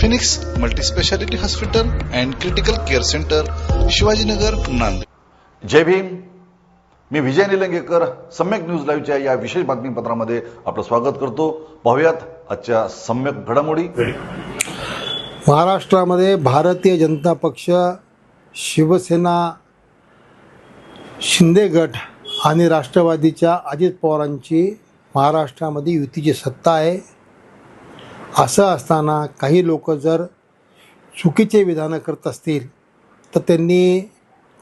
Phoenix multispeciality hospital and critical care centre Shivajinagar Nanded. जय भीम. मी Vijay Nilangekar Samyak news लाईव्हच्या या विशेष बातमीपत्रामध्ये आपलं स्वागत करतो. पाहुयात आजच्या सम्यक घडामोडी. महाराष्ट्रामध्ये भारतीय जनता पक्ष शिवसेना शिंदे गट आणि राष्ट्रवादीच्या अजित पवारांची महाराष्ट्रामध्ये युतीची सत्ता आहे. असं असताना काही लोक जर चुकीचे विधानं करत असतील तर त्यांनी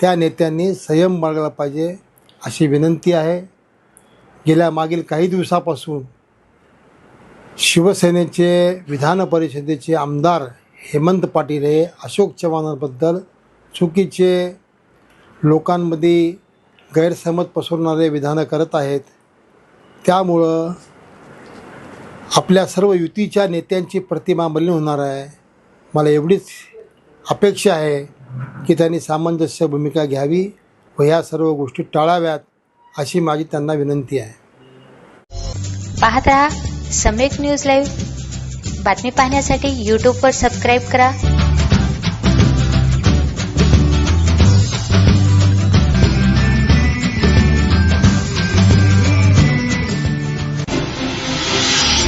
त्या नेत्यांनी संयम बाळगला पाहिजे अशी विनंती आहे. गेल्या मागील काही दिवसापासून शिवसेनेचे विधान परिषदेचे आमदार हेमंत पाटील हे अशोक चव्हाणांबद्दल चुकीचे लोकांमध्ये गैरसमज पसरणारे विधानं करत आहेत. त्यामुळं आपल्या सर्व युतीच्या नेत्यांची प्रतिमा मलिन होणार आहे. मला एवढीच अपेक्षा आहे की त्यांनी सामंजस्य भूमिका घ्यावी व ह्या सर्व गोष्टी टाळाव्यात अशी माझी त्यांना विनंती आहे. पाहत रहा सम्यक न्यूज लाईव्ह बातमी पाहण्यासाठी यूट्यूबवर सबस्क्राईब करा.